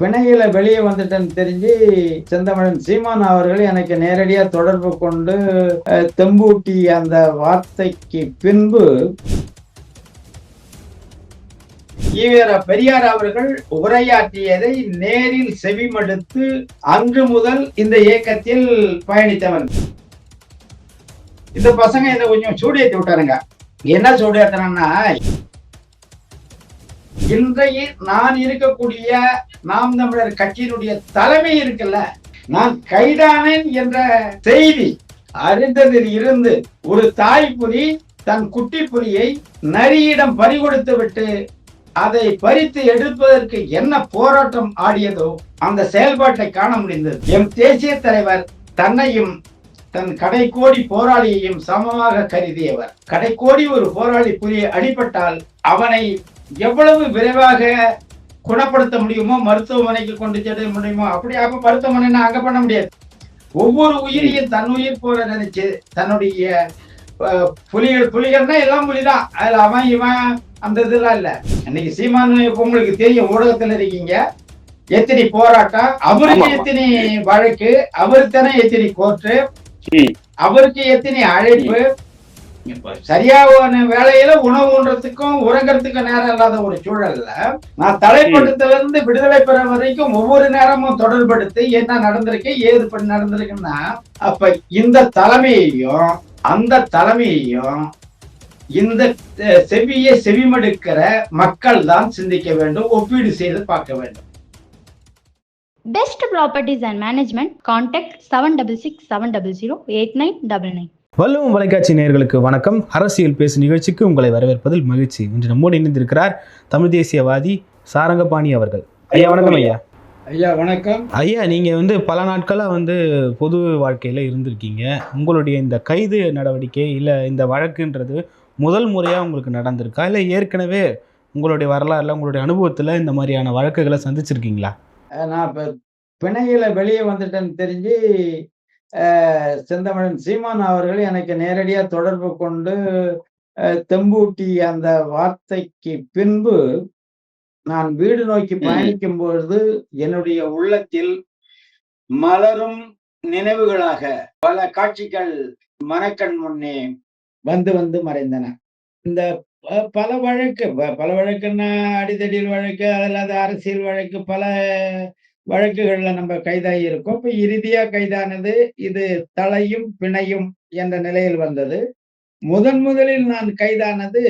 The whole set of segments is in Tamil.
பிணையில வெளியே வந்துட்டேன்னு தெரிஞ்சு செந்தமிழன் சீமான் அவர்கள் எனக்கு நேரடியா தொடர்பு கொண்டு தெம்பூட்டி அந்த வார்த்தைக்கு பின்பு ஈவேர பெரியார் அவர்கள் உரையாற்றியதை நேரில் செவிமடுத்து அன்று முதல் இந்த இயக்கத்தில் பயணித்தவன். இந்த பசங்க இதை கொஞ்சம் சூடேத்தி விட்டாருங்க. என்ன சூடேத்தனா இன்றைய நான் இருக்கக்கூடிய நாம் தமிழர் கட்சியினுடைய தலைமை இருக்குல்ல நான் கைதானேன் என்ற செய்தி அறிந்ததில் இருந்து ஒரு தாய் புலி தன் குட்டி புலியை நரியிடம் பறிகொடுத்து விட்டு அதை பறித்து எடுப்பதற்கு என்ன போராட்டம் ஆடியதோ அந்த செயல்பாட்டை காண முடிந்தது. எம் தேசிய தலைவர் தன்னையும் தன் கடைக்கோடி போராளியையும் சமமாக கருதியவர். கடைக்கோடி ஒரு போராளி புலியை அடிபட்டால் அவனை எவ்வளவு விரைவாக குணப்படுத்த முடியுமோ மருத்துவமனைக்கு கொண்டு செல்ல முடியுமோ அப்படி அப்ப மருத்துவமனை அங்க பண்ண முடியாது. ஒவ்வொரு உயிரையும் தன் உயிர் போல நினைச்சு தன்னுடைய புலிகள் புலிகள்னா எல்லாம் புலிதான். அதுல அவன் இவன் அந்த இதெல்லாம் இல்ல. இன்னைக்கு சீமான் உங்களுக்கு தெரியும் ஊடகத்துல இருக்கீங்க. எத்தனை போராட்டம். அவருக்கு. எத்தனை வழக்கு? அவருத்தானே எத்தனை கோர்ட்டு. அவருக்கு எத்தனை அழைப்பு? சரியான வேலையில உணவுன்றதுக்கும் உறங்கறதுக்கும் நேரம் இல்லாத ஒரு சூழல்ல நான் தலைப்பட்டத்துல இருந்து விடுதலை பெற வரைக்கும் ஒவ்வொரு நேரமும் தொடர்படுத்தி என்ன நடந்திருக்கு ஏது பண்ணி நடந்திருக்குன்னா அப்ப இந்த தலைமையையும் அந்த தலைமையையும் இந்த செவியை செவிமடுக்கிற மக்கள் தான் சிந்திக்க வேண்டும் ஒப்பீடு செய்து பார்க்க வேண்டும். Test properties and management contact seven double six seven double zero eight nine double nine Valluvam தொலைக்காட்சி நேயர்களுக்கு வணக்கம். அரசியல் பேசு நிகழ்ச்சிக்கு உங்களை வரவேற்பதில் மகிழ்ச்சி. இன்று நம்மோடு இணைந்திருக்கிறார் தமிழ் தேசியவாதி சாரங்கபாணி அவர்கள். ஐயா வணக்கம் ஐயா. ஐயா வணக்கம். ஐயா நீங்க வந்து பல நாட்களா வந்து பொது வாழ்க்கையில இருந்திருக்கீங்க. உங்களுடைய இந்த கைது நடவடிக்கை இல்ல இந்த வழக்குன்றது முதல் முறையா உங்களுக்கு நடந்திருக்கா? இல்ல ஏற்கனவே உங்களுடைய வரலாறுல உங்களுடைய அனுபவத்துல இந்த மாதிரியான வழக்குகளை சந்திச்சிருக்கீங்களா? நான் இப்ப பிணையில வெளியே வந்துட்டேன்னு தெரிஞ்சு செந்தமிழன் சீமான் அவர்கள் எனக்கு நேரடியா தொடர்பு கொண்டு தெம்பூட்டி அந்த வார்த்தைக்கு பின்பு நான் வீடு நோக்கி. பயணிக்கும் பொழுது என்னுடைய உள்ளத்தில் மலரும் நினைவுகளாக பல காட்சிகள் மனக்கண் முன்னே வந்து வந்து மறைந்தன இந்த பல வழக்கு பல வழக்குன்னா அடிதடியில் வழக்கு அல்லாத அரசியல் வழக்கு பல வழக்குகள்ல நம்ம கைதாகி இருக்கோம். இப்ப இறுதியா கைதானது இது தலையும் பிணையும் என்ற நிலையில் வந்தது. முதன் முதலில் நான் கைதானது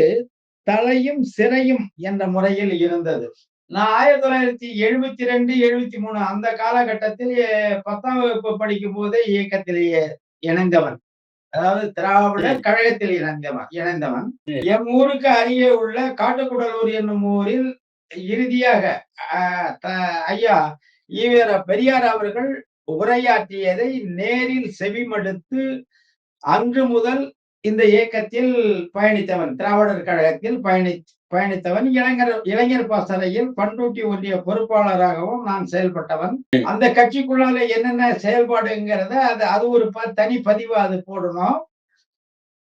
தலையும் சிறையும் என்ற முறையில் இருந்தது. நான் ஆயிரத்தி தொள்ளாயிரத்தி எழுபத்தி ரெண்டு எழுபத்தி மூணு அந்த காலகட்டத்தில் பத்தாம் வகுப்பு படிக்கும் போதே இயக்கத்திலேயே இணைந்தவன். அதாவது திராவிட கழகத்தில் இணைந்தவன் இணைந்தவன். எம் ஊருக்கு அருகே உள்ள காட்டுக்குடலூர் என்னும் ஊரில் இறுதியாக ஐயா ஈவேர பெரியார் அவர்கள் உரையாற்றியதை நேரில் செவிமடுத்து அன்று முதல் இந்த இயக்கத்தில் பயணித்தவன் திராவிடர் கழகத்தில் பயணி பயணித்தவன் இளைஞர் இளைஞர் பாசறையில் பண்ருட்டி ஒன்றிய பொறுப்பாளராகவும் நான் செயல்பட்டவன். அந்த கட்சிக்குள்ளால என்னென்ன செயல்பாடுங்கிறத அது அது ஒரு ப- தனி பதிவு அது போடணும்.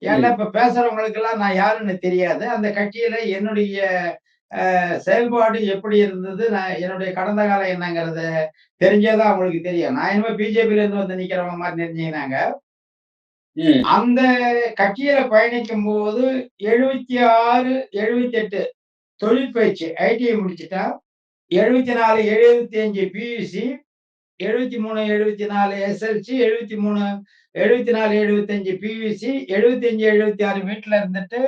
ஏன்னா இப்ப பேசுறவங்களுக்கு எல்லாம் நான் யாருன்னு தெரியாது. அந்த கட்சியில என்னுடைய செயல்பாடு எப்படி இருந்தது? நான் என்னுடைய கடந்த காலம் என்னங்கிறத தெரிஞ்சதான் அவங்களுக்கு தெரியும்? நான் இனிமே பிஜேபியில இருந்து வந்து நிக்கிறவங்க மாதிரி தெரிஞ்சுக்கினாங்க. அந்த கட்சியில பயணிக்கும் போது எழுபத்தி ஆறு எழுபத்தி எட்டு தொழில் பயிற்சி ஐடிஐ முடிச்சுட்டா எழுபத்தி நாலு எழுபத்தி அஞ்சு பியூசி எழுபத்தி மூணு எழுபத்தி நாலு எஸ்எல்சி எழுபத்தி மூணு எழுபத்தி நாலு எழுபத்தி அஞ்சு பியூசி எழுபத்தி அஞ்சு எழுபத்தி ஆறு வீட்டுல இருந்துட்டு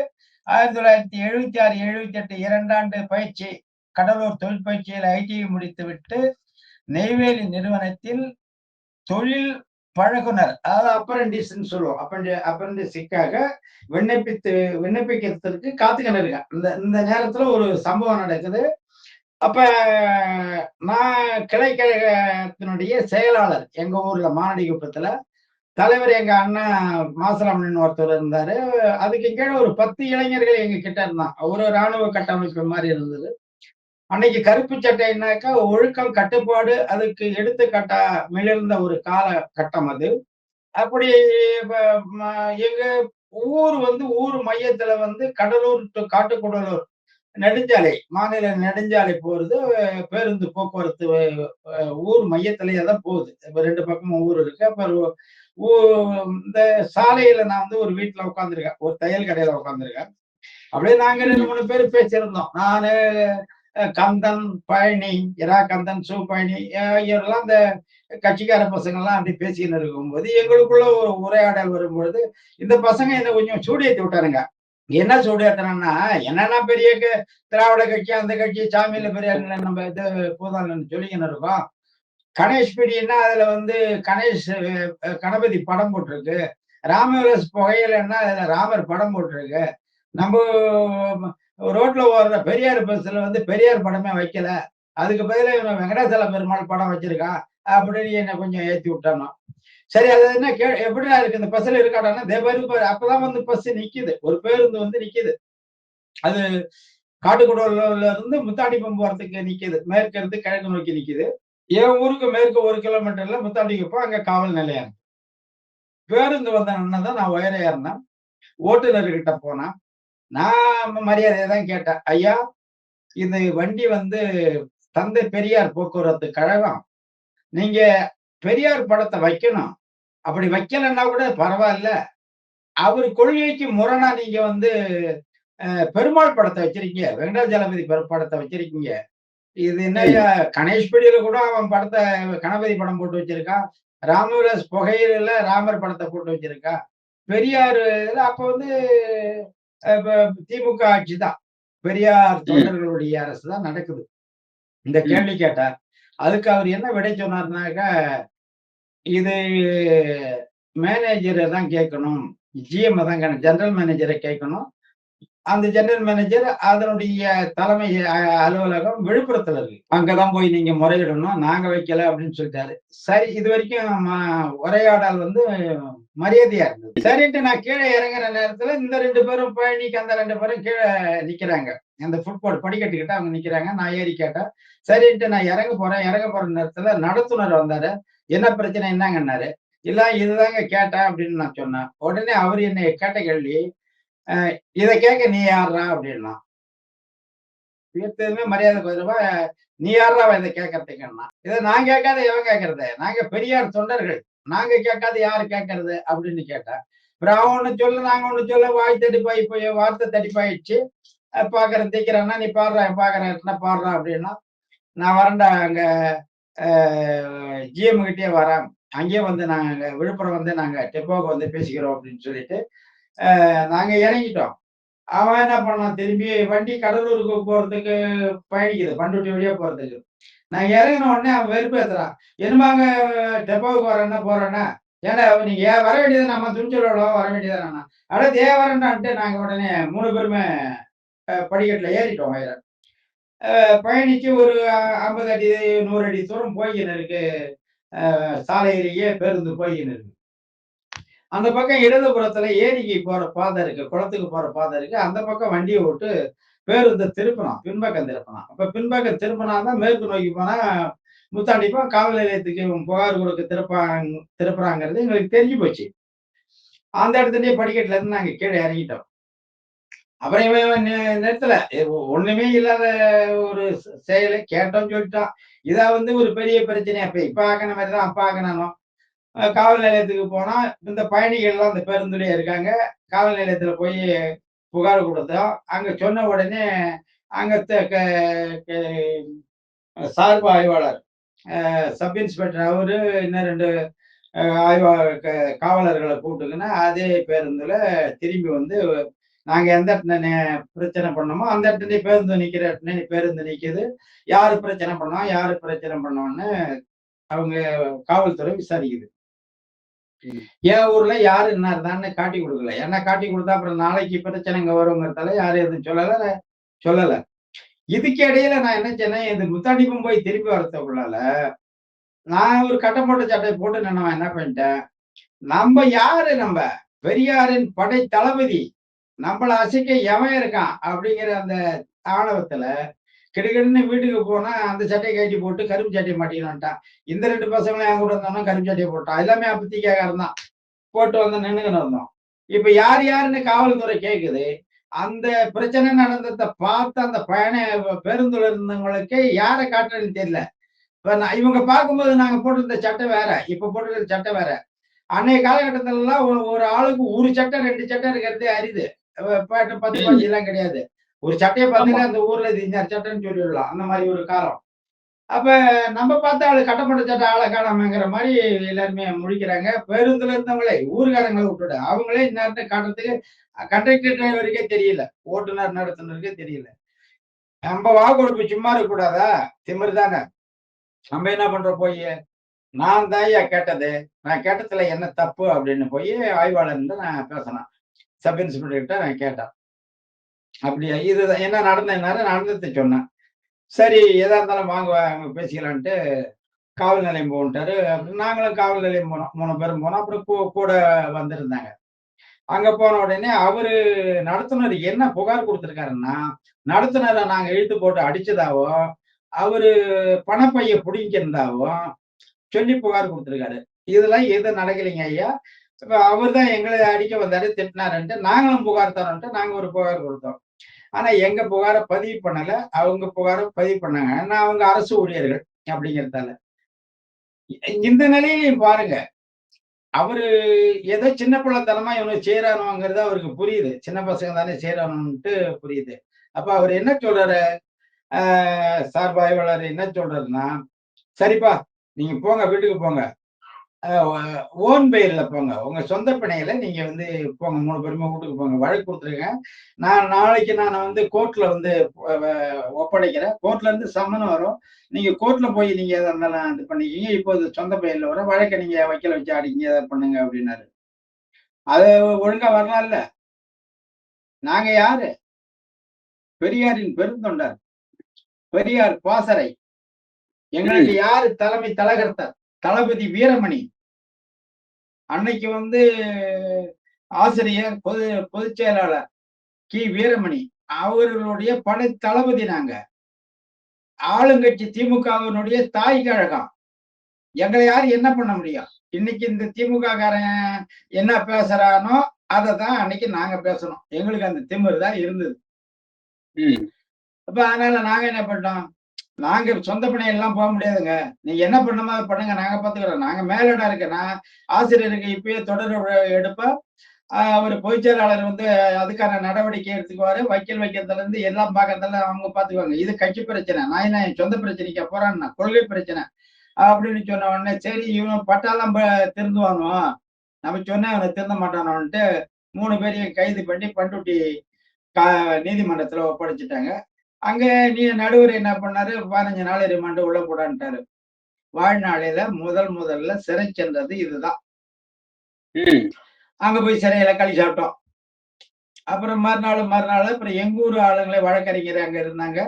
ஆயிரத்தி தொள்ளாயிரத்தி எழுபத்தி ஆறு எழுபத்தி எட்டு இரண்டாண்டு பயிற்சி கடலூர் தொழில் பயிற்சியில் ஐடிஐ முடித்துவிட்டு நெய்வேலி நிறுவனத்தில் தொழில் பழகுனர். அதாவது அப்ரண்டிஸ்ன்னு சொல்லுவோம். அப்பண்டி அப்ரண்டிஸுக்காக விண்ணப்பித்து விண்ணப்பிக்கிறதுக்கு காத்துக்கிட்டு இருக்கேன். இந்த இந்த நேரத்துல ஒரு சம்பவம் நடக்குது. அப்ப நான் கிளைக்கழகத்தினுடைய செயலாளர் எங்க ஊர்ல மானடிகுப்பத்துல தலைவர் எங்க அண்ணன் மாசராமன் ஒருத்தர் இருந்தாரு. அதுக்கு கீழே ஒரு பத்து இளைஞர்கள் எங்க கிட்ட இருந்தான் ஒரு ராணுவ கட்டமைப்பு மாதிரி இருந்தது. அன்னைக்கு கருப்பு சட்டைனாக்கா ஒழுக்கம் கட்டுப்பாடு அதுக்கு எடுத்துக்காட்டா மிளிர்ந்த ஒரு கால கட்டம் அது. அப்படி எங்க ஊர் வந்து ஊர் மையத்துல வந்து கடலூர் டு காட்டுக்குடலூர் நெடுஞ்சாலை மாநில நெடுஞ்சாலை போறது பேருந்து போக்குவரத்து ஊர் மையத்திலேயே தான் போகுது. இப்ப ரெண்டு பக்கமும் ஊர் இருக்கு. அப்புறம் இந்த சாலையில நான் வந்து ஒரு வீட்டுல உட்காந்துருக்கேன் ஒரு தையல் கடையில உட்காந்துருக்கேன் அப்படியே நாங்க ரெண்டு மூணு பேர் பேசியிருந்தோம். நானு கந்தன் பழனி இரா கந்தன் சு பழனி இவரெல்லாம் இந்த கட்சிக்கார பசங்க எல்லாம் அப்படி பேசிக்கிட்டு இருக்கும்போது எங்களுக்குள்ள ஒரு உரையாடல் வரும்பொழுது இந்த பசங்க என்ன கொஞ்சம் சூடியேத்தி விட்டாருங்க. என்ன சூடியேத்தனா என்னன்னா பெரிய க- திராவிட கட்சி அந்த கட்சி சாமியில பெரிய நம்ம இது போதான்னு சொல்லிக்கின்னு இருக்கோம். கணேஷ் பிடின்னா அதுல வந்து கணேஷ் கணபதி படம் போட்டிருக்கு. ராமவிலாஸ் புகையிலன்னா அதுல ராமர் படம் போட்டிருக்கு. நம்ம ரோட்ல ஓடுற பெரியார் பஸ்ல வந்து பெரியார் படமே வைக்கல. அதுக்கு பதிலாக இவன் வெங்கடாசல பெருமாள் படம் வச்சிருக்கான் அப்படின்னு என்ன கொஞ்சம் ஏத்தி விட்டானோ சரி அது என்ன கே எப்படிடா இருக்கு? இந்த பஸ்ல இருக்காடானா தேவாரி அப்பதான் வந்து பஸ் நிக்குது. ஒரு பேருந்து வந்து நிக்குது. அது காட்டுக்குடல இருந்து முத்தாண்டிப்பம் போறதுக்கு நிக்குது. மேற்கு இருந்து கிழக்கு நோக்கி நிக்குது. என் ஊருக்கு மேற்கு ஒரு கிலோமீட்டர்ல முத்தாண்டிக்குப்போ அங்க காவல் நிலையம். பேருந்து வந்த அண்ணன் தான் நான் உயர ஏறினேன். ஓட்டுநர்கிட்ட போனேன். நான் மரியாதையை தான் கேட்டேன். ஐயா இந்த வண்டி வந்து தந்தை பெரியார் போக்குவரத்து கழகம் நீங்க பெரியார் படத்தை வைக்கணும். அப்படி வைக்கலைன்னா கூட பரவாயில்ல. அவர் கொள்கைக்கு முரணா நீங்க வந்து பெருமாள் படத்தை வச்சிருக்கீங்க. வெங்கடாஜலபதி படத்தை வச்சிருக்கீங்க. இது என்ன கணேஷ் பிடியில கூட அவன் படத்தை கணபதி படம் போட்டு வச்சிருக்கான் ராமவிலாஸ் புகையில ராமர் படத்தை போட்டு வச்சிருக்கான் பெரியார் இதுல அப்ப வந்து திமுக ஆட்சி தான். பெரியார் தொண்டர்களுடைய அரசு தான் நடக்குது. இந்த கேள்வி கேட்டார். அதுக்கு அவர் என்ன விடை சொன்னார்னாக்கா இது மேனேஜரை தான் கேட்கணும். ஜிஎம் தான் ஜெனரல் மேனேஜரை கேட்கணும். அந்த ஜெனரல் மேனேஜர் அதனுடைய தலைமை அ- அலுவலகம் விழுப்புரத்துல இருக்கு. அங்கதான் போய் நீங்க முறையிடணும் நாங்க வைக்கல அப்படின்னு சொல்லிட்டாரு. சரி இது வரைக்கும் உரையாடல் வந்து மரியாதையா இருந்தது. சரின்ட்டு நான் கீழே இறங்குற நேரத்துல இந்த ரெண்டு பேரும் பழனிக்கு அந்த ரெண்டு பேரும் கீழே நிக்கிறாங்க. அந்த ஃபுட்போர்ட் படிக்கட்டுக்கிட்ட அவங்க நிக்கிறாங்க. நான் ஏறி கேட்டேன். சரின்ட்டு நான் இறங்க போறேன். இறங்க போற நேரத்துல நடத்துனர் வந்தாரு. என்ன பிரச்சனை என்னங்கன்னாரு. இல்ல இதுதாங்க கேட்டேன் அப்படின்னு நான் சொன்னேன். உடனே அவர் என்னை கேட்ட கேள்வி இதை கேட்க நீ யாரா அப்படின்னா. தீர்த்ததுமே மரியாதை குறைவா நீ யாரா இதை கேட்கறதுக்குன்னா இதை நான் கேட்காத எவன் கேட்கறது. நாங்க பெரியார் தொண்டர்கள். நாங்க கேட்காத யாரு கேட்கறது அப்படின்னு கேட்டேன் அப்புறம் அவன் ஒண்ணு சொல்லு நாங்க ஒண்ணு சொல்ல வாய் தடிப்பாய் போய் வார்த்தை தடிப்பாயிடுச்சு. பாக்குறேன் தைக்கிறேன்னா நீ பாடுறா பாக்குறேன் பாடுறா அப்படின்னா நான் வரேன்டா அங்க ஜிஎம் கிட்டே வரேன். அங்கேயே வந்து நாங்க விழுப்புரம் வந்து நாங்க டெப்போக்கு வந்து பேசிக்கிறோம் அப்படின்னு சொல்லிட்டு நாங்கள் இறங்கிட்டோம். அவன் என்ன பண்ணான் திரும்பி வண்டி கடலூருக்கு போகிறதுக்கு பயணிக்குது பண்டூட்டி வழியாக போகிறதுக்கு நான் இறங்கின உடனே அவன் வெறுப்பு ஏத்துறான். என்னமாங்க டெப்போவுக்கு வரேன்னா போறேன்னா ஏன்னா நீங்க ஏன் வர வேண்டியது நம்ம துணிச்சலோட வர வேண்டியதானா அட தே நாங்கள் நாங்க உடனே மூணு பேருமே படிக்கட்டில் படிக்கட்டுல ஏறிட்டோம் வயிற. பயணிச்சு ஒரு ஐம்பது அடி நூறு அடி தூரம் போய்கின்னு இருக்கு. சாலையிலேயே பேருந்து போய்கின்னு இருக்கு. அந்த பக்கம் இடதுபுறத்துல ஏரிக்கு போற பாதை இருக்கு குளத்துக்கு போற பாதை இருக்கு. அந்த பக்கம் வண்டியை விட்டு பேருந்து திருப்பினான் பின்பக்கம் திருப்பினான் அப்ப பின்பக்கம் திருப்பினா தான் மேற்கு நோக்கி போனா முத்தாண்டிப்பா காவல் நிலையத்துக்கு புகார் கொடுக்க திருப்பாங்க திருப்புறாங்கிறது எங்களுக்கு தெரிஞ்சு போச்சு. அந்த இடத்துலயே படிக்கட்டுல இருந்து நாங்க கீழே இறங்கிட்டோம். அப்புறம் இவன் நேரத்துல ஒண்ணுமே இல்லாத ஒரு செயலை கேட்டோம்னு சொல்லிட்டான். இதா வந்து ஒரு பெரிய பிரச்சனையா இப்ப இப்ப ஆக்கின மாதிரி தான் அப்ப ஆக்கினானோ? காவல் நிலையத்துக்கு போனா இந்த பயணிகள்லாம் அந்த பேருந்துலயே இருக்காங்க. காவல் நிலையத்துல போய் புகார் கொடுத்தோம் அங்க சொன்ன உடனே அங்க த- சார்பு ஆய்வாளர் சப் இன்ஸ்பெக்டர் அவரு இன்னும் ரெண்டு ஆய்வாளர் க- காவலர்களை கூப்பிட்டுக்கினா அதே பேருந்துல திரும்பி வந்து நாங்க எந்த இடத்துல பிரச்சனை பண்ணோமோ அந்த இடத்துல பேருந்து நிக்கிற இடத்துல பேருந்து நிக்குது. யாரு பிரச்சனை பண்ணோம் யாரு பிரச்சனை பண்ணோம்னு அவங்க காவல்துறை விசாரிக்குது. என் ஊர்ல யாரு என்ன இருந்தான்னு காட்டி கொடுக்கல. என்ன காட்டி கொடுத்தா அப்புறம் நாளைக்கு பிரச்சனைங்க வருங்கிறதால யாரும் எதுவும் சொல்லல சொல்லல. இதுக்கு இடையில நான் என்ன சொன்னேன் இந்த முத்தாண்டிப்பும் போய் திரும்பி வரத்துக்குள்ளால நான் ஒரு கட்டம் போட்ட சட்டை போட்டு நான் என்ன பண்ணிட்டேன்? நம்ம யாரு நம்ம? பெரியாரின் படை தளபதி. நம்மள அசைக்க எவன் இருக்கான்? அப்படிங்கிற அந்த ஆணவத்துல கிடுகிடுன்னு வீட்டுக்கு போனா அந்த சட்டையை கட்டி போட்டு கரும்பு சட்டையை மாட்டிக்கிறான்ட்டான் இந்த ரெண்டு பசங்களும் என் கூட இருந்தோம்னா கரும்பு சட்டையை போட்டான். எல்லாமே அப்பத்திக்காக இருந்தான் போட்டு வந்து நின்னுக்கிட்டு இருந்தோம். இப்ப யார் யாருன்னு காவல்துறை கேக்குது. அந்த பிரச்சனை நடந்ததை பார்த்து அந்த பயண பேருந்துல இருந்தவங்களுக்கு யாரை காட்டுறேன்னு தெரியல. இப்ப நான் இவங்க பார்க்கும்போது நாங்க போட்டிருந்த சட்டை வேற. இப்ப போட்டிருக்கிற சட்டை வேற. அன்னைய காலகட்டத்துல எல்லாம் ஒரு ஆளுக்கு ஒரு சட்டை ரெண்டு சட்டை இருக்கிறதே அரிது. பத்து பஞ்சு எல்லாம் கிடையாது. ஒரு சட்டையை. பார்த்தீங்கன்னா அந்த ஊர்ல இது இந்த சட்டைன்னு சொல்லிடலாம். அந்த மாதிரி ஒரு காலம். அப்ப நம்ம பார்த்த ஆளு கட்டப்பட்ட சட்டை ஆளை காணாமங்கிற மாதிரி எல்லாருமே முழிக்கிறாங்க. பேருந்துல இருந்தவங்களே ஊர்காரங்களை விட்டுடு அவங்களே இந்நேரத்தை காட்டுறதுக்கு கண்டக்டர் டிரைவருக்கே தெரியல. ஓட்டுநர் நடத்துனருக்கே தெரியல. நம்ம வா கொடுப்பு சும்மா இருக்க கூடாதா திமிர் தானே நம்ம என்ன பண்றோம் போய்? நான் தான் கேட்டது. நான் கேட்டதுல என்ன தப்பு அப்படின்னு போய் ஆய்வாளர் நான் பேசினேன். சப் இன்ஸ்பெக்டர் கிட்ட நான் கேட்டேன். அப்படியா? இது என்ன நடந்த நடந்ததை சொன்னேன் சரி எதா இருந்தாலும் வாங்க அங்கே பேசிக்கலான்ட்டு காவல் நிலையம் போன்ட்டாரு அப்படின்னு நாங்களும் காவல் நிலையம் போனோம் மூணு பேரும் போனோம். அப்புறம் கூ- கூட வந்திருந்தாங்க. அங்க போன உடனே அவரு நடத்துனர் என்ன புகார் கொடுத்துருக்காருன்னா நடத்துனரை நாங்க இழுத்து போட்டு அடிச்சதாவோ அவரு பணப்பைய பிடிங்கிருந்தாவோ சொல்லி புகார் கொடுத்துருக்காரு. இதெல்லாம் எதுவும் நடக்கலைங்க ஐயா. இப்ப அவர் தான் எங்களை அடிக்க வந்தாரு திட்டினாருன்ட்டு நாங்களும் புகார் தரோன்ட்டு நாங்க ஒரு புகார் கொடுத்தோம். ஆனா எங்க புகாரை பதிவு பண்ணல. அவங்க புகார பதிவு பண்ணாங்க. ஆனா அவங்க அரசு ஊழியர்கள் அப்படிங்கிறதால. இந்த நிலையிலையும் பாருங்க. அவரு ஏதோ சின்ன பிள்ளைத்தனமா இவனுக்கு சேரானுங்கிறது அவருக்கு புரியுது. சின்ன பசங்க தானே செய்யறானுன்ட்டு புரியுது. அப்ப அவர் என்ன சொல்றாரு? ஆஹ் சார்பாய்வாளர் என்ன சொல்றாருன்னா சரிப்பா நீங்க போங்க வீட்டுக்கு போங்க. ஓன் பெயர்ல போங்க. உங்க சொந்த பிணையில நீங்க வந்து போங்க. மூணு பேருமே வீட்டுக்கு போங்க. வழக்கு கொடுத்துருங்க நான் நாளைக்கு நான் வந்து கோர்ட்ல வந்து ஒப்படைக்கிறேன். கோர்ட்ல இருந்து சம்மன் வரும். நீங்க கோர்ட்ல போய் நீங்க இருந்தாலும் இது பண்ணிக்கிங்க. இப்போ இது சொந்த பெயர்ல வர வழக்கை நீங்க வக்கீல வச்சு அடிங்க எதை பண்ணுங்க அப்படின்னாரு. அது ஒழுங்கா வரலாம்ல. நாங்க யாரு? பெரியாரின் பெருந்தொண்டர். பெரியார் பாசறை. எங்களுக்கு யாரு தலைமை தலகர்த்தர்? தளபதி வீரமணி. அன்னைக்கு வந்து ஆசிரியர் பொது பொதுச் செயலாளர் கி. வீரமணி அவர்களுடைய படை தளபதி நாங்க. ஆளுங்கட்சி திமுகவினுடைய தாய் கழகம். எங்களை யார் என்ன பண்ண முடியும்? இன்னைக்கு இந்த திமுக காரன் என்ன பேசுறானோ அதை தான் அன்னைக்கு நாங்க பேசணும். எங்களுக்கு அந்த திமிரு தான் இருந்தது. அப்ப அதனால நாங்க என்ன பண்ணோம் நாங்க சொந்த பணம் எல்லாம் போக முடியாதுங்க. நீங்க என்ன பண்ணுமோ அதை பண்ணுங்க. நாங்க பாத்துக்கிறோம் நாங்க மேலிடம் இருக்கு. நான் ஆசிரியருக்கு இப்பயே தொடர் எடுப்ப. அவர் பொதுச் செயலாளர் வந்து அதுக்கான நடவடிக்கை எடுத்துக்குவாரு. வக்கீல் வைக்கிறதுல இருந்து எல்லாம் பாக்கிறதுல அவங்க பாத்துக்குவாங்க இது கட்சி பிரச்சனை. நான் என்ன என் சொந்த பிரச்சனைக்கு போறான்னா கொள்கை பிரச்சனை. அப்படின்னு சொன்ன உடனே சரி இவன் பட்டாலாம் ப- திருந்துவானோ? நம்ம சொன்னா அவனை திருந்த மாட்டானோன்ட்டு மூணு பேரையும் கைது பண்ணி பண்ருட்டி கா நீதிமன்றத்துல ஒப்படைச்சிட்டாங்க. அங்க நீ நடுவர் என்ன பண்ணாரு? பதினஞ்சு நாள் ரிமாண்டு உள்ள போடான்ட்டாரு. வாழ்நாளையில முதல் முதல்ல சிறை சென்றது இதுதான். அங்க போய் சிறையில களி சாப்பிட்டோம். அப்புறம் மறுநாள் மறுநாள் அப்புறம் எங்க ஊர் ஆளுங்களே வழக்கறிஞர் அங்க இருந்தாங்க.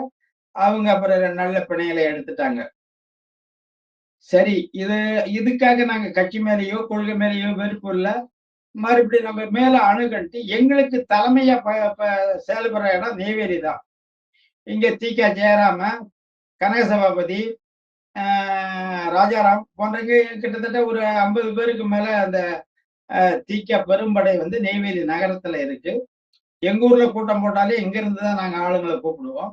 அவங்க அப்புறம் நல்ல பிணையில எடுத்துட்டாங்க. சரி இது இதுக்காக நாங்க கட்சி மேலேயோ கொள்கை மேலேயோ வெறுப்பு இல்ல. மறுபடியும் நம்ம மேல அணுகன்ட்டு எங்களுக்கு தலைமையா செயல்படுற இடம் நெய்வேலி தான் இங்க தீகா ஜெயராம கனக ராஜாராம் போன்றவங்க கிட்டத்தட்ட ஒரு ஐம்பது பேருக்கு மேல அந்த தீக்கா பெரும்படை வந்து நெய்வேலி நகரத்துல இருக்கு. எங்க ஊர்ல கூட்டம் போட்டாலே இங்க இருந்து தான் நாங்க ஆளுங்களை கூப்பிடுவோம்.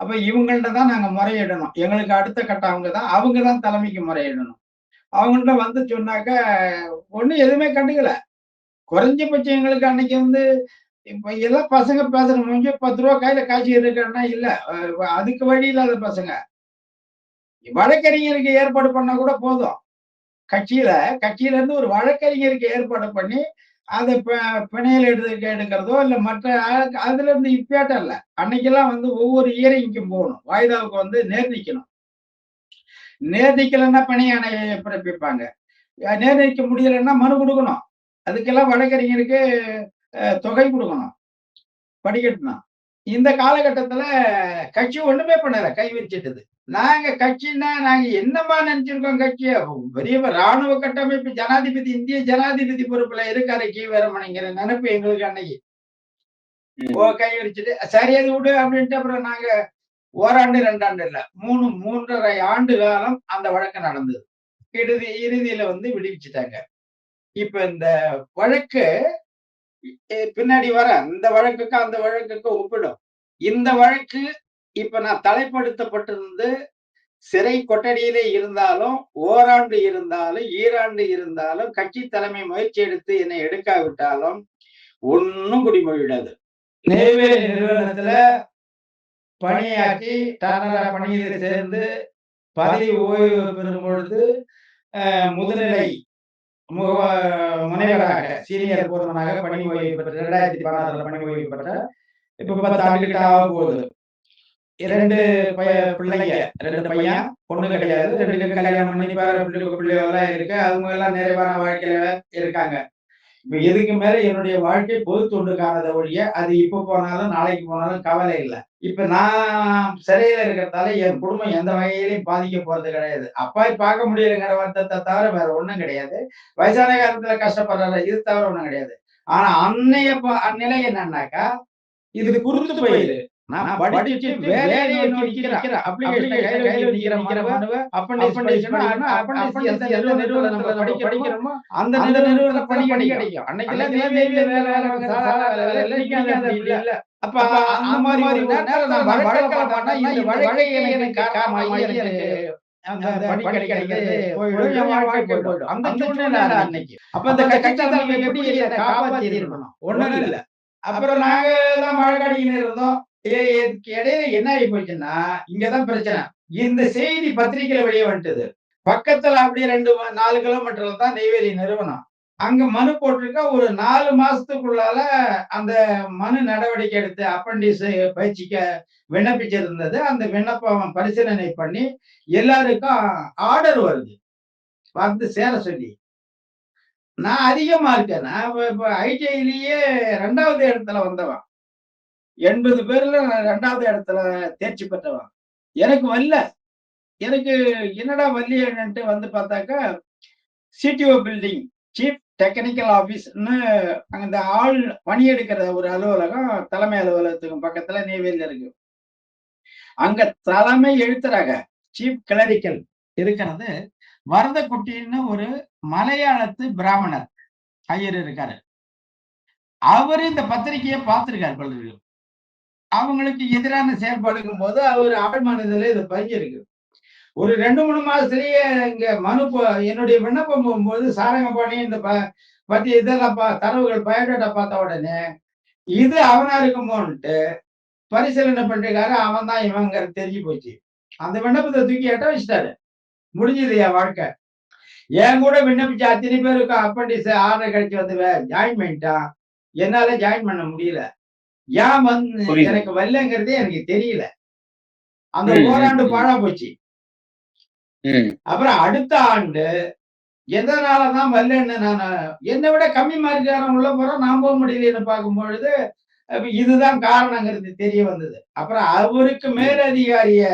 அப்ப இவங்கள்ட்ட தான் நாங்க முறையிடணும். எங்களுக்கு அடுத்த கட்டம் அவங்க தான் அவங்க தான் தலைமைக்கு முறையிடணும். அவங்கள்ட்ட வந்து சொன்னாக்க ஒண்ணும் எதுவுமே கண்டுக்கல. குறைஞ்சபட்சம் எங்களுக்கு அன்னைக்கு வந்து இப்ப எல்லாம் பசங்க பேசுற முடிஞ்ச பத்து ரூபா கையில காய்ச்சி இருக்கான்னா இல்ல அதுக்கு வழி இல்லாத பசங்க. வழக்கறிஞருக்கு ஏற்பாடு பண்ணா கூட போதும். கட்சியில கட்சியில இருந்து ஒரு வழக்கறிஞருக்கு ஏற்பாடு பண்ணி அதை ப- பிணையில் எடுத்து எடுக்கிறதோ இல்ல மற்ற அதுல இருந்து இப்பேட்டம் இல்ல. அன்னைக்கெல்லாம் வந்து ஒவ்வொரு இயரிங்க்கும் போகணும். வாய்தாவுக்கு வந்து நேர் நிக்கணும் நேர் நிக்கலைன்னா பிணையாணை பிறப்பிப்பாங்க. அஹ் நேர் நிக்க மனு கொடுக்கணும். அதுக்கெல்லாம் வழக்கறிஞருக்கு தொகை கொடுக்கணும். படிக்கட்டணும் இந்த காலகட்டத்துல கட்சி ஒண்ணுமே பண்ணல கை வச்சிட்டது நாங்க கட்சின்னா நாங்க என்னமா நினைச்சிருக்கோம் கட்சிய? பெரிய ராணுவ கட்டமைப்பு ஜனாதிபதி இந்திய ஜனாதிபதி பொறுப்புல இருக்காரு கி. வீரமணிங்கிற நினைப்பு எங்களுக்கு அன்னைக்கு. ஓ கை வச்சுட்டு சரி அது விடு அப்படின்ட்டு அப்புறம் நாங்க ஓராண்டு ரெண்டாண்டு இல்ல மூணு மூன்றரை ஆண்டு காலம் அந்த வழக்கு நடந்தது. இறுதி இறுதியில வந்து விடுவிச்சுட்டாங்க. இப்ப இந்த வழக்கு பின்னாடி வர இந்த வழக்குக்கு அந்த வழக்குக்கு ஒப்பிடும். இந்த வழக்கு இப்ப நான் தலைப்படுத்தப்பட்டிருந்து சிறை கொட்டடியிலே இருந்தாலும் ஓராண்டு இருந்தாலும் ஈராண்டு இருந்தாலும் கட்சி தலைமை முயற்சி எடுத்து என்னை எடுக்காவிட்டாலும் ஒன்னும் குடிமொழிடாது நெய்வேலி நிறுவனத்துல பணியாற்றி டாடா பணியில் சேர்ந்து பதவி ஓய்வு பெறும் பொழுது முதுநிலை முனைவராக சீனியர் போர்மனாக பணி ஓய்வு பெற்ற இரண்டாயிரத்தி பதினாறுல பணி ஓய்வு பெற்ற இப்ப பத்து ஆண்டுகிட்ட ஆக போகுது. இரண்டு பைய பிள்ளைங்க ரெண்டு பையன் பொண்ணு கிடையாது. ரெண்டு பேரும் கல்யாணம் பண்ணி பிள்ளைகள் பிள்ளை இருக்கு. அவங்க எல்லாம் நிறைவான வாழ்க்கையில இருக்காங்க. இப்ப இதுக்கு மேல என்னுடைய வாழ்க்கை பொது தொண்டுக்கானதை ஒழிய அது இப்ப போனாலும் நாளைக்கு போனாலும் கவலை இல்லை. இப்ப நான் சிறையில இருக்கிறதால என் குடும்பம் எந்த வகையிலையும் பாதிக்க போறது கிடையாது. அப்பாய் பார்க்க முடியலைங்கிற வருத்தத்தை தவிர வேற ஒண்ணும் கிடையாது. வயசான காலத்துல கஷ்டப்படுறாரு இது தவிர ஒண்ணும் கிடையாது. ஆனா அன்னைய ப- அந்நிலை என்னன்னாக்கா இது குறுத்து போயிரு. நான் படிச்சு வேலையை நோக்கி கையில நிக்கிற எந்த நிறுவனத்துல படிக்கிறோமோ அந்த நிறுவனத்துல பணி கிடைக்கும். வேலை இல்லை, இன்னைக்கு அது அப்படி இல்ல. அப்ப அந்த மாதிரி ஒரு நேரத்துல நான் வழக்கெல்லாம் பண்ணா இந்த வழக்கே எனக்கு காரணமாகி எனக்கு அந்த பணி கிடைக்கிறது போயிடும், என் வாழ்க்கை போயிடும். அந்த சூழ்நிலை அன்னைக்கு. அப்ப அந்த கட்சி தலைமை எப்படி என்னை காப்பாத்தி இருக்கணும்? ஒண்ணும் இல்ல. அப்புறம் நாங்க எல்லாம் வழக்காடிக்கிட்டு இருந்தோம் இதுக்கு இடையில என்ன ஆகி போச்சுன்னா இங்கதான் பிரச்சனை. இந்த செய்தி பத்திரிகையில வெளியே வந்துட்டது. பக்கத்துல அப்படியே ரெண்டு நாலு கிலோமீட்டர்ல தான் நெய்வேலி நிறுவனம். அங்க மனு போட்டிருக்க ஒரு நாலு மாசத்துக்குள்ளால அந்த மனு நடவடிக்கை எடுத்து அப்பண்டிஸ் பயிற்சிக்க விண்ணப்பிச்சிருந்தது அந்த விண்ணப்பம் பரிசீலனை பண்ணி எல்லாருக்கும் ஆர்டர் வருது. வந்து சேர சொல்லி. நான் அதிகமா இருக்கேன் நான் இப்போ ஐடிஐலயே ரெண்டாவது இடத்துல வந்தவன். எண்பது பேர்ல நான் ரெண்டாவது இடத்துல தேர்ச்சி பெற்றவன். எனக்கு வரல. எனக்கு என்னடா வரலையேன்ட்டு வந்து பார்த்தாக்கா சிடிஓ பில்டிங் சீஃப் டெக்னிக்கல் ஆபீஸ்னு அந்த ஆள் பணியெடுக்கிற ஒரு அலுவலகம் தலைமை அலுவலகத்துக்கும் பக்கத்துல நெய்வேலியில் இருக்கு. அங்க தலைமை எழுத்துறாங்க. சீஃப் கிளரிக்கல் இருக்கிறது. வரதக்குட்டின்னு ஒரு மலையாளத்து பிராமணர் ஐயர் இருக்காரு. அவரு இந்த பத்திரிகையை பார்த்திருக்காரு பல்வேறு அவங்களுக்கு எதிரான செயல்பாடுக்கும் போது அவர் ஆழ்மனதில் இது பதிஞ்சிருக்கு. ஒரு ரெண்டு மூணு மாசத்துலயே இங்க மனு என்னுடைய விண்ணப்பம் போகும்போது சாரங்கபாணி இந்த ப- பத்தி இதெல்லாம் பா தரவுகள் பயோடேட்டா பார்த்த உடனே இது அவனா இருக்குமோன்ட்டு பரிசீலனை பண்ணிருக்காரு அவன் தான் இவங்க தெரிஞ்சு போச்சு. அந்த விண்ணப்பத்தை தூக்கி எட்ட வச்சுட்டாரு. முடிஞ்சது என் வாழ்க்கை. என் கூட விண்ணப்பிச்ச அத்தனை பேருக்கு அப்பண்டிஸ் ஆர்டர் கிடைச்சி வந்து ஜாயின் பண்ணிட்டான். என்னால ஜாயின் பண்ண முடியல. ஏன் வந்து. எனக்கு வரலங்கிறதே எனக்கு தெரியல அந்த ஓராண்டு. பாழா போச்சு அப்புறம் அடுத்த ஆண்டு எதனாலதான் வரலன்னு நான் என்னை விட கம்மி மார்க்காரன் உள்ள போறோம் நான் போக முடியலன்னு பார்க்கும் பொழுது இதுதான் காரணங்கிறது தெரிய வந்தது அப்புறம் அவருக்கு மேலதிகாரிய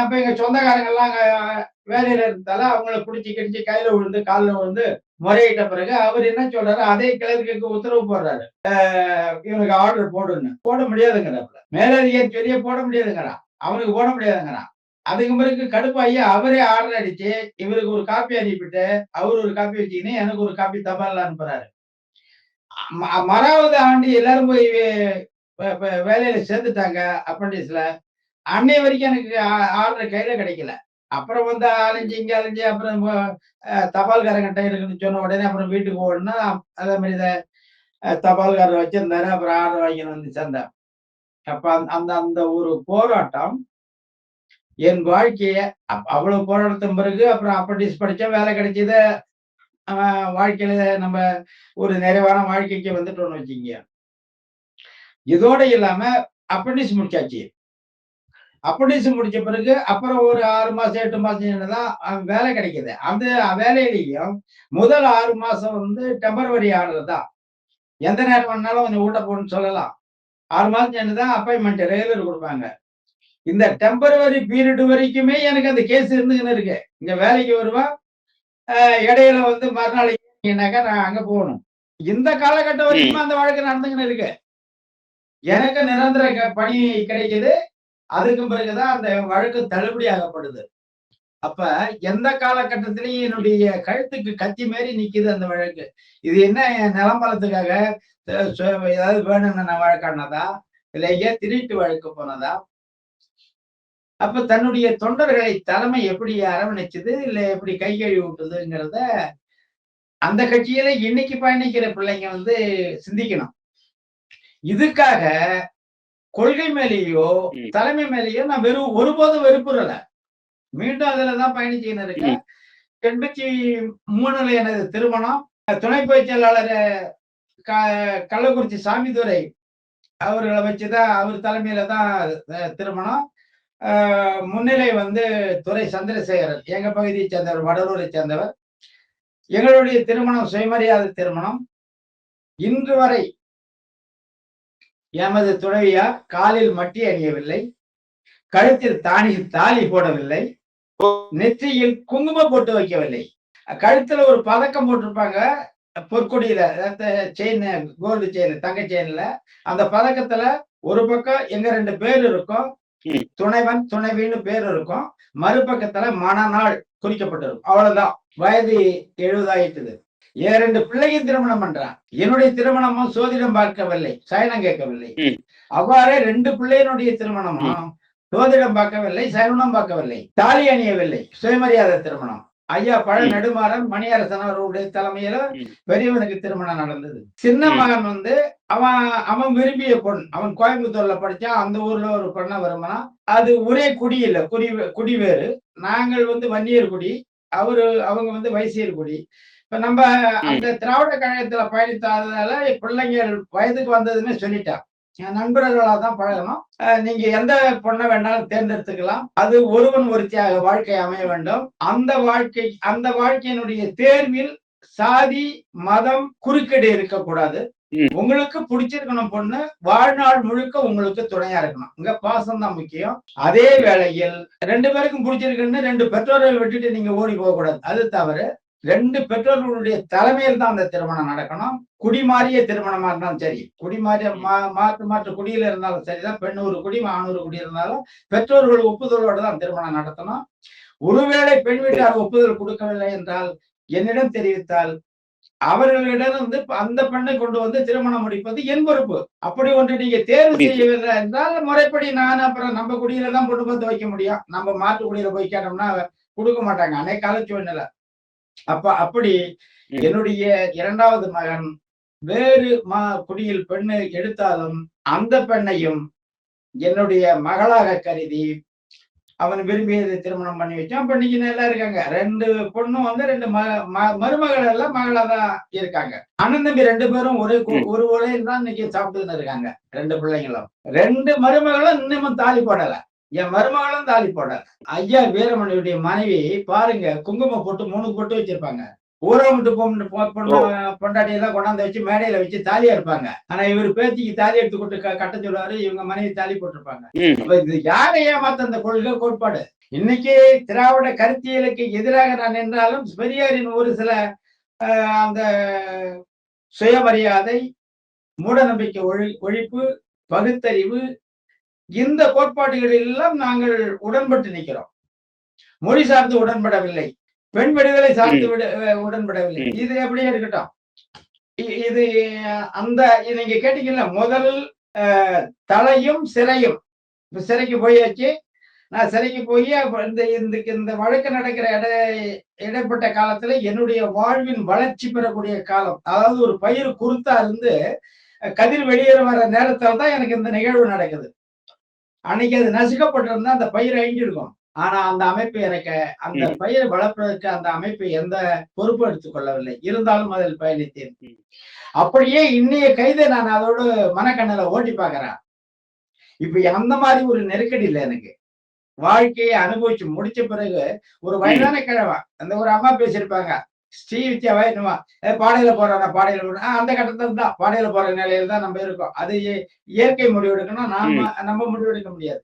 அப்ப எங்க சொந்தக்காரங்க எல்லாம் வேலையில் வேலையில இருந்தால அவங்கள பிடிச்சி கிடிச்சி கையில விழுந்து காலில் விழுந்து முறையிட்ட பிறகு அவர் என்ன சொல்றாரு? அதே கிளர்க்கு உத்தரவு போடுறாரு. இவனுக்கு ஆர்டர் போடுன்னு. போட முடியாதுங்கிறாப்புல. மேலதிகாரி சொல்லிய போட முடியாதுங்கிறான் அவனுக்கு போட முடியாதுங்கிறான் அதுக்கு பிறகு கடுப்பாயி அவரே ஆர்டர் அடிச்சு இவருக்கு ஒரு காப்பி அனுப்பிட்டு அவர் ஒரு காப்பி வச்சுக்கின்னு எனக்கு ஒரு காப்பி தபால் அனுப்புறாரு ம- மறாவது ஆண்டு எல்லாரும் போய் வேலையில சேர்ந்துட்டாங்க அப்ரண்டிஸ்ல அன்னை வரைக்கும் எனக்கு ஆர்டர் கையில கிடைக்கல. அப்புறம் வந்து அலைஞ்சு இங்கே அலைஞ்சு அப்புறம் தபால்காரங்கிட்ட இருக்குன்னு சொன்ன உடனே அப்புறம் வீட்டுக்கு ஓடனா அதே மாதிரி இதை தபால்காரர் வச்சிருந்தாரு அப்புறம் ஆர்டர் வாங்கின்னு வந்து சேர்ந்தேன் அப்ப அந்த- அந்த அந்த ஒரு போராட்டம் என் வாழ்க்கைய அப்- அவ்வளவு போராட்டத்தின் பிறகு அப்புறம் அப்ரண்டிஸ் படிச்சேன் வேலை கிடைச்சத ஆஹ் வாழ்க்கையில நம்ம ஒரு நிறைவான வாழ்க்கைக்கு வந்துட்டோம்னு வச்சுக்கீங்க. இதோட இல்லாம அப்ரண்டிஸ் முடிச்சாச்சு. அப்ரண்டிஸ் முடிச்ச பிறகு அப்புறம் ஒரு ஆறு மாசம் எட்டு மாசம் தான் வேலை கிடைக்குது. அந்த வேலையிலையும் முதல் ஆறு மாசம் வந்து டெம்பரவரி ஆர்டர் தான். எந்த நேரம் வேணாலும் கொஞ்சம் ஊட்ட போகணும்னு சொல்லலாம். ஆறு மாசம் சென்று தான் அப்பாயின்மெண்ட் ரெகுலர் கொடுப்பாங்க. இந்த டெம்பரவரி பீரியட் வரைக்குமே எனக்கு அந்த கேஸ் இருந்துன்னு இருக்கு. இங்க வேலைக்கு வருவேன் அஹ் இடையில வந்து மறுநாள் ஈவினிங்னாக்கா நான் அங்க போகணும். இந்த காலகட்டம் வரைக்கும் அந்த வழக்கு நடந்துங்கன்னு இருக்கு. எனக்கு நிரந்தர பணி கிடைக்குது. அதுக்கு பிறகுதான் அந்த வழக்கு தள்ளுபடி ஆகப்படுது அப்ப எந்த காலகட்டத்திலையும் என்னுடைய கழுத்துக்கு கத்தி மாரி நிக்குது அந்த வழக்கு. இது என்ன என் நிலம்பலத்துக்காக ஏதாவது வேணும்னு நான் வழக்கானதா இல்ல ஏன் திருட்டு வழக்கு போனதா? அப்ப தன்னுடைய தொண்டர்களை தலைமை எப்படி அரவணைச்சது? இல்ல எப்படி கை கழுவி விட்டதுங்கிறத அந்த கட்சியில இன்னைக்கு பயணிக்கிற பிள்ளைங்க வந்து சிந்திக்கணும். இதுக்காக கொள்கை மேலேயோ. தலைமை மேலேயோ நான் வெறும் ஒருபோதும் வெறுப்புறல. மீண்டும் அதுலதான் பயணிச்சுன்னு இருக்கேன். எண்பத்தி மூணுல எனது திருமணம். துணை பொதுச் செயலாளர் க- கள்ளக்குறிச்சி சாமிதுரை அவர்களை வச்சுதான் அவர் தலைமையில தான் திருமணம். முன்னிலை வந்து துரை சந்திரசேகரன். எங்க பகுதியை சேர்ந்தவர் வடலூரை சேர்ந்தவர். எங்களுடைய திருமணம் சுயமரியாதை திருமணம். இன்று வரை எமது துணைவியார் காலில் மட்டி அணியவில்லை கழுத்தில் தானி தாலி போடவில்லை நெற்றியில் குங்குமம் போட்டு வைக்கவில்லை. கழுத்துல ஒரு பதக்கம் போட்டிருப்பாங்க பொற்கொடியில செயின் கோல்டு செயின் தங்க செயின்ல அந்த பதக்கத்துல ஒரு பக்கம் எங்க ரெண்டு பேர் இருக்கும். துணைவன் துணைவின்னு பேர் இருக்கும். மறுபக்கத்துல மணநாள் குறிக்கப்பட்டிருக்கும். அவ்வளவுதான். வயது எழுபதாயிட்டுது என் ரெண்டு பிள்ளைங்க திருமணம் பண்றான் என்னுடைய திருமணமும் சோதிடம் பார்க்கவில்லை சயனம் கேட்கவில்லை. அவ்வாறே ரெண்டு பிள்ளையினுடைய திருமணமும் சோதிடம் பார்க்கவில்லை சயனம் பார்க்கவில்லை தாலி அணியவில்லை சுயமரியாதை திருமணம் ஐயா பழ. நெடுமாறன் மணியரசன் அவருடைய தலைமையில. பெரியவனுக்கு திருமணம் நடந்தது சின்ன. மகன் வந்து அவன் அவன் விரும்பிய பொண் அவன் கோயம்புத்தூர்ல படிச்சான் அந்த ஊர்ல ஒரு பொண்ணை விரும்பினான் அது ஒரே குடி இல்ல குடி குடி வேறு நாங்கள் வந்து வன்னியர் குடி அவரு அவங்க வந்து வைசியர் குடி இப்ப நம்ம அந்த திராவிட கழகத்துல பயணித்தாததால பிள்ளைங்கள் வயதுக்கு வந்ததுன்னு சொல்லிட்டான் நண்பர்களா தான் பழகணும். நீங்க எந்த பொண்ணை வேணாலும் தேர்ந்தெடுத்துக்கலாம். அது ஒருவன் ஒருத்தியாக வாழ்க்கை அமைய வேண்டும். அந்த வாழ்க்கை அந்த வாழ்க்கையினுடைய தேர்வில் சாதி மதம் குறுக்கீடு இருக்கக்கூடாது. உங்களுக்கு பிடிச்சிருக்கணும் பொண்ணு வாழ்நாள் முழுக்க உங்களுக்கு துணையா இருக்கணும். இங்க பாசம் தான் முக்கியம். அதே வேளையில் ரெண்டு பேருக்கும் பிடிச்சிருக்குன்னு ரெண்டு பெற்றோர்கள் விட்டுட்டு நீங்க ஓடி போக கூடாது அது தவறு. ரெண்டு பெற்றோர்களுடைய தலைமையில் தான் அந்த திருமணம் நடக்கணும். குடிமாறிய திருமணமா இருந்தாலும் சரி. குடிமாறிய மா- மாற்று மாற்று குடியில இருந்தாலும் சரிதான். பெண் ஒரு குடி ஆணூறு குடி இருந்தாலும் பெற்றோர்கள் ஒப்புதலோட தான் திருமணம் நடத்தணும். ஒருவேளை பெண் வீட்டார் ஒப்புதல் கொடுக்கவில்லை என்றால் என்னிடம் தெரிவித்தால் அவர்களிடம் வந்து அந்த பெண்ணை கொண்டு வந்து திருமணம் முடிப்பது என் பொறுப்பு. அப்படி ஒன்று நீங்க தேர்வு. செய்யவில்லை என்றால் முறைப்படி நான் அப்புறம் நம்ம குடியில தான் கொண்டு வந்து வைக்க முடியும். நம்ம மாற்று குடியில போய் கேட்டோம்னா கொடுக்க மாட்டாங்க. அன்னைக்கு கால சூழ்நிலை அப்ப அப்படி. என்னுடைய இரண்டாவது மகன் வேறு மா குடியில் பெண்ணு எடுத்தாலும் அந்த பெண்ணையும் என்னுடைய மகளாக கருதி அவன் விரும்பியதை திருமணம் பண்ணி வச்சான். அப்ப இன்னைக்கு நல்லா இருக்காங்க. ரெண்டு பொண்ணும் வந்து ரெண்டு மருமகள் எல்லாம் மகளா தான் இருக்காங்க. அண்ணன் தம்பி ரெண்டு பேரும் ஒரே. ஒரு உலையில் தான் இன்னைக்கு சாப்பிட்டுன்னு இருக்காங்க. ரெண்டு பிள்ளைங்களும். ரெண்டு மருமகளும் இன்னமும் தாலி போடல. என் மருமகளும் தாலி போடல. ஐயா வீரமணியுடைய மனைவி பாருங்க குங்குமம் போட்டு மூணு போட்டு வச்சிருப்பாங்க. பொண்ணு பொண்டாட்டி எல்லாம் கொண்டாந்து வச்சு மேடையில வச்சு தாலியா இருப்பாங்க. ஆனா இவர் பேத்திக்கு தாலி எடுத்து கொண்டு கட்ட சொல்லுவாரு இவங்க மனைவி தாலி போட்டிருப்பாங்க. இது யாரை ஏமாத்த அந்த கொள்கை கோட்பாடு? இன்னைக்கு திராவிட கருத்தியலுக்கு எதிராக நான் நின்றாலும் பெரியாரின் ஒரு சில அந்த சுயமரியாதை மூடநம்பிக்கை ஒழி ஒழிப்பு பகுத்தறிவு இந்த கோட்பாடுகளில் எல்லாம் நாங்கள் உடன்பட்டு நிற்கிறோம். மொழி சார்ந்து உடன்படவில்லை. பெண் விடுதலை சார்ந்து விட உடன்படவில்லை. இது எப்படியே இருக்கட்டும். இது அந்த நீங்க கேட்டீங்கல்ல முதல் தலையும் சிறையும். இப்ப சிறைக்கு போயாச்சு. நான் சிறைக்கு போய் இந்த இந்த இந்த வழக்கு நடக்கிற இட இடைப்பட்ட காலத்துல என்னுடைய வாழ்வின் வளர்ச்சி பெறக்கூடிய காலம். அதாவது ஒரு பயிர் குருத்தா இருந்து கதிர் வெளியேற வர நேரத்துல தான் எனக்கு இந்த நிகழ்வு நடக்குது. அன்னைக்கு அது நசுக்கப்பட்டிருந்தா அந்த பயிர் அழிஞ்சிருக்கும். ஆனா அந்த அமைப்பு எனக்கு அந்த. பயிரை வளர்ப்பதற்கு அந்த அமைப்பு எந்த பொறுப்பு எடுத்துக் கொள்ளவில்லை. இருந்தாலும் அதில் பயணித்தேன். அப்படியே இன்னைய கைதை நான் அதோட மனக்கண்ணில ஓட்டி பார்க்கறேன். இப்ப அந்த மாதிரி ஒரு நெருக்கடி இல்லை எனக்கு. வாழ்க்கையை அனுபவிச்சு முடிச்ச பிறகு ஒரு வயதான கிழவா அந்த ஒரு அம்மா பேசியிருப்பாங்க. ஸ்ரீ வித்யாவா "ஏ, பாடையில போறானா பாடையில போற அந்த கட்டத்துல தான் பாடையில போற நிலையில தான் நம்ம இருக்கோம். அது இய- இயற்கை முடிவு எடுக்கணும் நாம நம்ம முடிவு எடுக்க முடியாது.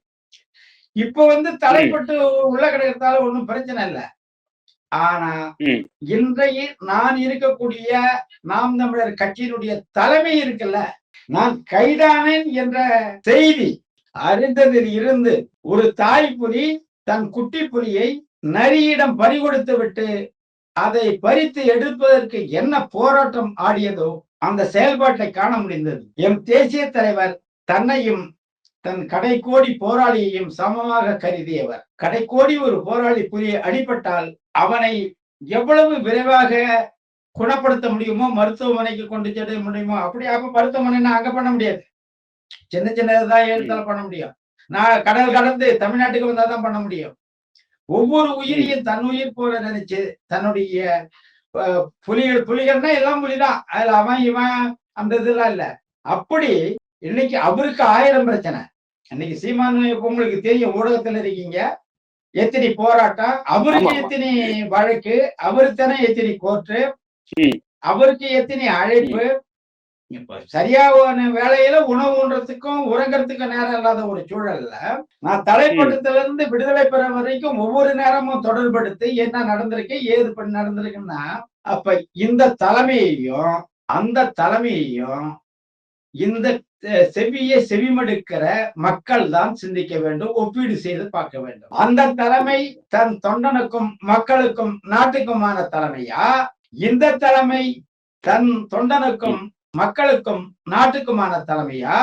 இப்ப வந்து தலைப்பட்டு உள்ள கிடக்கிறதால ஒண்ணும் பிரச்சனை இல்லை. ஆனா. இன்றைய நான் இருக்கக்கூடிய நாம் தமிழர் கட்சியினுடைய தலைமை இருக்குல்ல நான் கைதானேன் என்ற செய்தி அறிந்ததில் இருந்து ஒரு தாய் புலி தன் குட்டி புலியை நரியிடம் பறிகொடுத்து விட்டு அதை பறித்து எடுப்பதற்கு என்ன போராட்டம் ஆடியதோ அந்த செயல்பாட்டை காண முடிந்தது. எம் தேசிய தலைவர் தன்னையும் தன் கடைக்கோடி போராளியையும் சமமாக கருதியவர். கடைக்கோடி ஒரு போராளி புரிய அடிபட்டால் அவனை எவ்வளவு விரைவாக குணப்படுத்த முடியுமோ மருத்துவமனைக்கு கொண்டு செல்ல முடியுமோ அப்படி அப்ப மருத்துவமனை அங்க பண்ண முடியாது. சின்ன சின்னதான் எழுத்தால பண்ண முடியும். நான் கடல் கடந்து தமிழ்நாட்டுக்கு வந்தாதான் பண்ண முடியும். ஒவ்வொரு உயிரையும் தன் உயிர் போல நினைச்சு தன்னுடைய புலிகள் புலிகள்னா எல்லாம் புலிதான். அதுல அவன் இவன் அந்த இதெல்லாம் இல்ல. அப்படி இன்னைக்கு அவருக்கு ஆயிரம் பிரச்சனை. இன்னைக்கு சீமான் உங்களுக்கு தெரியும் ஊடகத்துல இருக்கீங்க. எத்தனை போராட்டம் அவருக்கு. எத்தனை வழக்கு அவருத்தானே எத்தனை கோர்ட்டு. அவருக்கு எத்தனை அழைப்பு. சரியான வேலையில உணவு உண்றதுக்கும் உறங்கறதுக்கும் நேரம் இல்லாத ஒரு சூழல்ல நான் தலைப்பட்டத்துல இருந்து விடுதலை பெற வரைக்கும் ஒவ்வொரு நேரமும் தொடர்படுத்தி என்ன நடந்திருக்கு ஏது பண்ணி நடந்திருக்குன்னா அப்ப இந்த தலைமையையும் அந்த தலைமையையும் இந்த செவிய செவியை செவிமடுக்கிற மக்கள் தான் சிந்திக்க வேண்டும் ஒப்பீடு செய்து பார்க்க வேண்டும். அந்த தலைமை தன் தொண்டனுக்கும் மக்களுக்கும் நாட்டுக்குமான தலைமையா? இந்த தலைமை தன் தொண்டனுக்கும் மக்களுக்கும் நாட்டுக்குமான தலைமையா.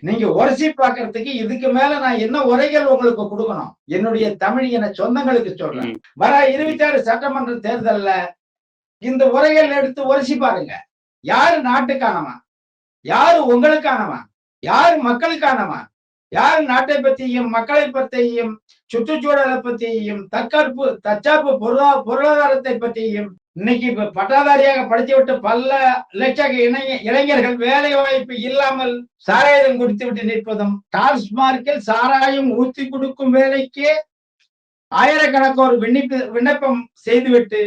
நீங்க உரசி பார்க்கறதுக்கு இதுக்கு மேல நான் என்ன உரைகள் உங்களுக்கு கொடுக்கணும்? என்னுடைய தமிழ் என சொந்தங்களுக்கு சொல்றேன். வர இருபத்தி சட்டமன்ற தேர்தல்ல இந்த உரைகள் எடுத்து உரசி பாருங்க. யாரு நாட்டுக்கானவன்? யாரு உங்களுக்கானவன்? யாரு மக்களுக்கானவன்? யார் நாட்டை பத்தியும் மக்களை பற்றியும் சுற்றுச்சூழலை பற்றியும் தற்காப்பு தற்சாப்பு பொருளா பொருளாதாரத்தை பற்றியும் இன்னைக்கு இப்ப பட்டாதாரியாக படித்து விட்டு பல லட்ச இளைஞ இளைஞர்கள் வேலை வாய்ப்பு இல்லாமல் சாராயம் குடித்து விட்டு நிற்பதும் டாஸ்மார்க்கில் சாராயம் ஊத்தி கொடுக்கும் வேலைக்கே ஆயிரக்கணக்கோர் விண்ணப்ப விண்ணப்பம் செய்துவிட்டு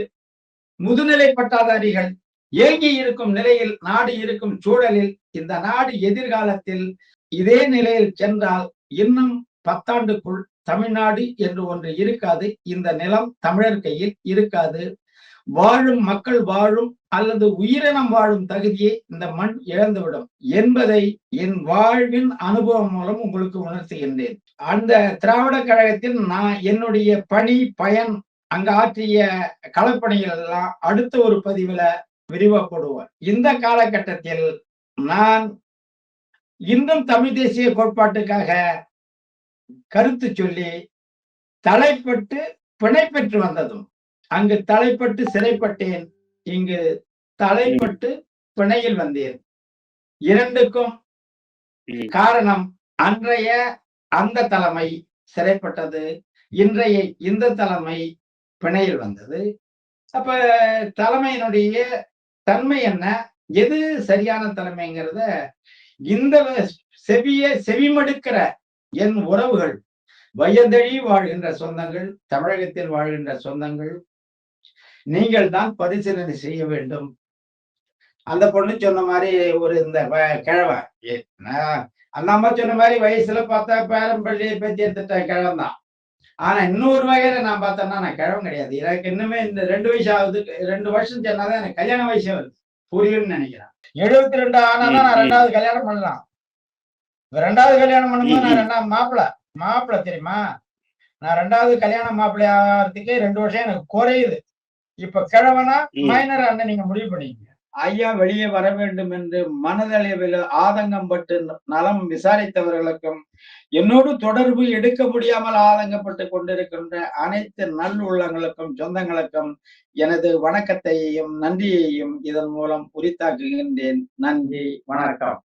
முதுநிலை பட்டாதாரிகள் ஏங்கி இருக்கும் நிலையில் நாடு இருக்கும் சூழலில் இந்த நாடு எதிர்காலத்தில் இதே நிலையில் சென்றால் இன்னும் பத்தாண்டுக்குள் தமிழ்நாடு என்று ஒன்று இருக்காது. இந்த நிலம் தமிழர் கையில் இருக்காது. வாழும் மக்கள் வாழும் அல்லது உயிரினம் வாழும் தகுதியை இந்த மண் இழந்துவிடும் என்பதை என் வாழ்வின் அனுபவம் மூலம் உங்களுக்கு உணர்த்துகின்றேன் அந்த திராவிட கழகத்தில் நான் என்னுடைய பணி பயன் அங்க ஆற்றிய களப்பணிகள் எல்லாம் அடுத்த ஒரு பதிவுல விரிவா போடுவார் இந்த காலகட்டத்தில் நான் இன்னும் தமிழ் தேசிய கோட்பாட்டுக்காக கருத்து சொல்லி தலைப்பட்டு பிணை பெற்று வந்ததும் அங்கு தலைப்பட்டு சிறைப்பட்டேன். இங்கு தலைப்பட்டு பிணையில் வந்தேன். இரண்டுக்கும். காரணம் அன்றைய அந்த தலைமை சிறைப்பட்டது. இன்றைய இந்த தலைமை பிணையில் வந்தது. அப்ப தலைமையினுடைய தன்மை என்ன? எது சரியான தலைமைங்கிறத இந்த செவிய செவிமடுக்கிற என் உறவுகள் வயதழி வாழ்கின்ற சொந்தங்கள் தமிழகத்தில் வாழ்கின்ற சொந்தங்கள் நீங்கள் தான் பரிசீலனை செய்ய வேண்டும். அந்த பொண்ணு சொன்ன மாதிரி ஒரு இந்த வ- கிழவன் ஏ, நான் அந்த அம்மா சொன்ன மாதிரி வயசுல பார்த்தா பேரம்பள்ளி பேத்தி எடுத்துட்ட கிழவன் தான். ஆனா இன்னொரு வகையில நான் பார்த்தேன்னா நான் கிழவன் கிடையாது. எனக்கு இன்னுமே இந்த ரெண்டு வயசு ஆகுது ரெண்டு வருஷம் சொன்னாதான் எனக்கு கல்யாண வயசு வருது. புரியும்னு நினைக்கிறேன். எழுபத்தி ரெண்டு ஆனாதான் நான். ரெண்டாவது கல்யாணம் பண்ணலாம். ரெண்டாவது கல்யாணம் பண்ணும்போது நான் ரெண்டாவது மாப்பிள்ள மாப்பிள்ள தெரியுமா? நான் ரெண்டாவது கல்யாண மாப்பிள்ளை ஆகிறதுக்கு ரெண்டு வருஷம் எனக்கு குறையுது. இப்ப கிழவனா. மைனர் அண்ணன் நீங்க முடிவு பண்ணிக்கங்க ஐயா வெளியே வர வேண்டும் என்று மனதளவில் ஆதங்கம் பட்டு நலம் விசாரித்தவர்களுக்கும் என்னோடு தொடர்பு எடுக்க முடியாமல் ஆதங்கப்பட்டு கொண்டிருக்கின்ற அனைத்து நல் உள்ளங்களுக்கும் சொந்தங்களுக்கும் எனது வணக்கத்தையும் நன்றியையும் இதன் மூலம் உரித்தாக்குகின்றேன். நன்றி வணக்கம்.